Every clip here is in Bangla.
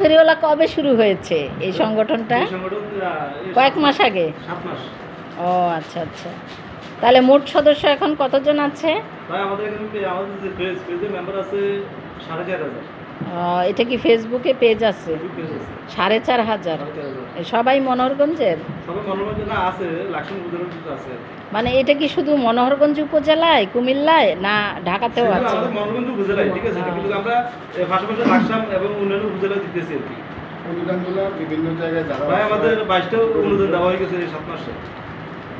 ফেরিওয়ালা কবে শুরু হয়েছে? এই সংগঠনটা? কয়েক মাস আগে? ও আচ্ছা আচ্ছা। তাহলে মোট সদস্য এখন কতজন আছে? আমাদের মেম্বার আছে সাড়ে চার হাজার। এটা কি ফেসবুকে পেজ আছে? ফেসবুক পেজ আছে। সাড়ে চার হাজার। সবাই মনোহরগঞ্জের? মানে এটা কি শুধু মনোহরগঞ্জ উপজেলায় কুমিল্লায় না ঢাকাতেও আছে? আমাদের মনোরঞ্জন উপজেলায় ঠিক আছে। কিন্তু আমরা এ, পাশাপাশি লাকসাম এবং অন্যান্য উপজেলায় দিতেছি আর কি। অনুদানগুলো বিভিন্ন জায়গায় যারা আমাদের বাইশটা অনুদান দেওয়া হয়ে গেছে সাত মাসে।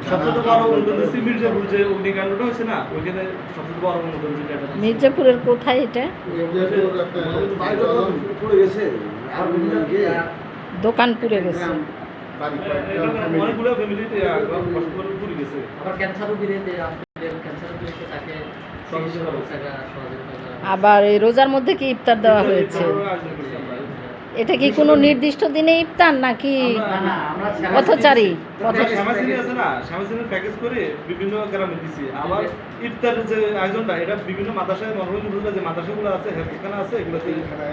সবচেয়ে বড় অনুদান দিচ্ছি মির্জাপুর যে অগ্নিকাণ্ডটা হয়েছে না ওইখানে সবচেয়ে বড় অনুদান যেটা মির্জাপুরের কোথায় এটা? পড়ে গেছে দোকান পুড়ে গেছে। অনেকগুলো ফ্যামিলিতে আবার তাকে এই রোজার মধ্যে কি ইফতার দেওয়া হয়েছে। এটা কি কোনো নির্দিষ্ট দিনে ইফতার নাকি পথচারী? আছে না শ্যামাসিনীর প্যাকেজ করে বিভিন্ন গ্রামে দিছি। আবার ইফতার যে আয়োজনটা এটা বিভিন্ন মাদ্রাসায় মনোরঞ্জন যে মাদ্রাসাগুলো আছে হেলথখানা আছে এগুলোতে ইতিমখানা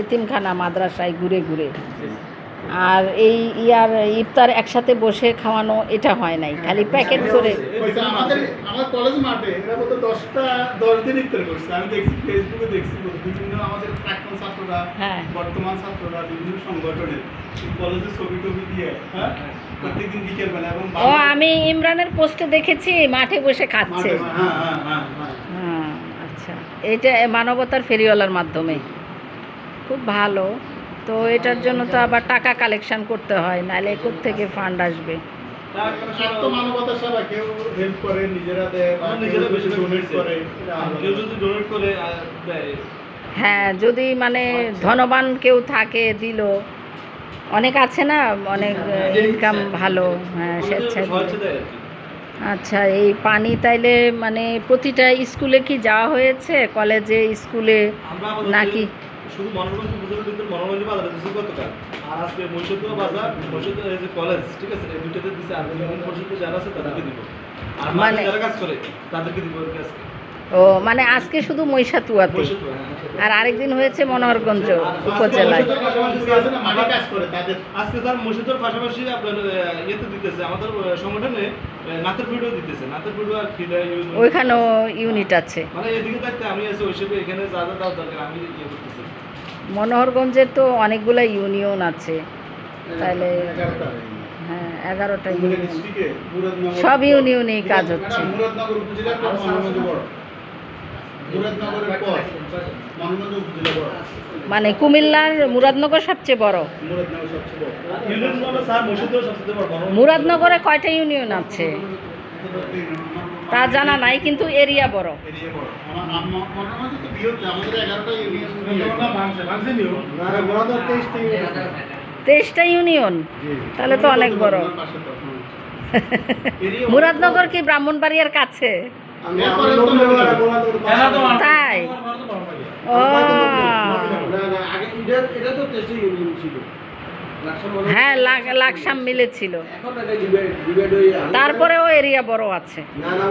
এতিমখানা মাদ্রাসায় ঘুরে ঘুরে। আর এই ইয়ার ইফতার একসাথে বসে খাওয়ানো এটা হয় নাই খালি প্যাকেট করে। আমাদের আমার কলেজ মাঠে এরা বলতে দশটা দশ দিন ইফতার করছে। আমি দেখছি ফেসবুকে দেখছি বিভিন্ন আমাদের প্রাক্তন ছাত্ররা হ্যাঁ। বর্তমান ছাত্ররা বিভিন্ন সংগঠনের কলেজের ছবি টবি দিয়ে হ্যাঁ? প্রত্যেকদিন বিকেল বেলা এবং ও আমি ইমরানের পোস্টে দেখেছি মাঠে বসে খাচ্ছে। হ্যাঁ হ্যাঁ। হ্যাঁ আচ্ছা। এটা মানবতার ফেরিওয়ালার মাধ্যমে। খুব ভালো। তো এটার জন্য তো আবার টাকা কালেকশন করতে হয় নাহলে থেকে ফান্ড আসবে? আহ, দেয়। হ্যাঁ যদি মানে ধনবান কেউ থাকে দিল। অনেক আছে না? অনেক ইনকাম ভালো। হ্যাঁ স্বেচ্ছায় সহজে দিল। দেয় আর কি। আচ্ছা এই পানি তাইলে মানে প্রতিটা স্কুলে কি যাওয়া হয়েছে? কলেজে স্কুলে নাকি? শুধু মনোরঞ্জন পুজোর ভিতরে মনোরঞ্জন বাজার দিচ্ছে গতকাল আর আজকে মহিষদুয়া বাজার মহিষদুয়া এই যে কলেজ ঠিক আছে? এই দুইটাতে দিচ্ছে আর পর্যন্ত যারা আছে তাদেরকে দিব। আর মানে যারা কাজ করে তাদেরকে দিব আজকে। ও মানে আজকে শুধু মহিষাতুয়াতে? মহিষাদুয়া। আর আরেকদিন হয়েছে মনোহরগঞ্জ উপজেলায়। আজকে পাশাপাশি আছে না, মাঠে কাজ করে তাদের আজকে তার মসজিদের পাশাপাশি আপনার ইয়েতে দিতেছে আমাদের সংগঠনে নাতের ভিডিও দিতেছে নাতের ভিডিও আর খিদা ওইখানেও ইউনিট আছে। মানে এদিকে থাকতে আমি আছি। ওই হিসেবে এখানে যা যা দরকার আমি ইয়ে করতেছি মনোহরগঞ্জের তো অনেকগুলো ইউনিয়ন আছে তাহলে এগারোটা হ্যাঁ এগারোটা ইউনিয়ন সব ইউনিয়নেই কাজ হচ্ছে। মানে কুমিল্লার মুরাদনগর সবচেয়ে বড়। মুরাদনগর সবচেয়ে বড়। ইউনিয়ন হলো স্যার মসজিদের সবচেয়ে বড়। বড়। মুরাদনগরে কয়টা ইউনিয়ন আছে? তা জানা নাই কিন্তু এরিয়া বড়। এরিয়া বড়। আমার আম- মনোরঞ্জন তো বৃহৎ আমাদের এগারোটা ইউনিয়ন। মুরাদনগর তেইশটা ইউনিয়ন তাহলে তো অনেক বড়। মুরাদনগর কি ব্রাহ্মণবাড়িয়ার কাছে? আগে তাই? ও। হ্যাঁ লাকসাম মিলেছিল। তারপরেও এরিয়া বড় আছে। না না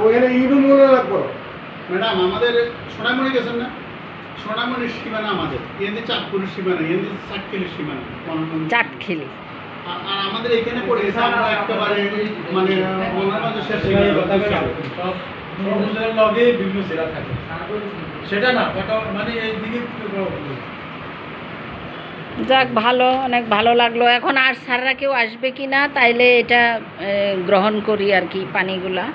ম্যাডাম আমাদের সোনামণি গেছেন না? সোনামণির সীমানা আমাদের। এমনি চাঁদপুরের সীমানা এমনি চাটকিলের সীমানা। চাটখিলি আর আর আমাদের এখানে পড়ে একেবারে মানে শেষ লগে বিভিন্ন জেলা থাকে। সেটা না মানে এই দিকে যাক ভালো অনেক ভালো লাগল। এখন আর স্যাররা কেউ আসবে কি না তাইলে এটা গ্রহণ করি আর কি পানিগুলা।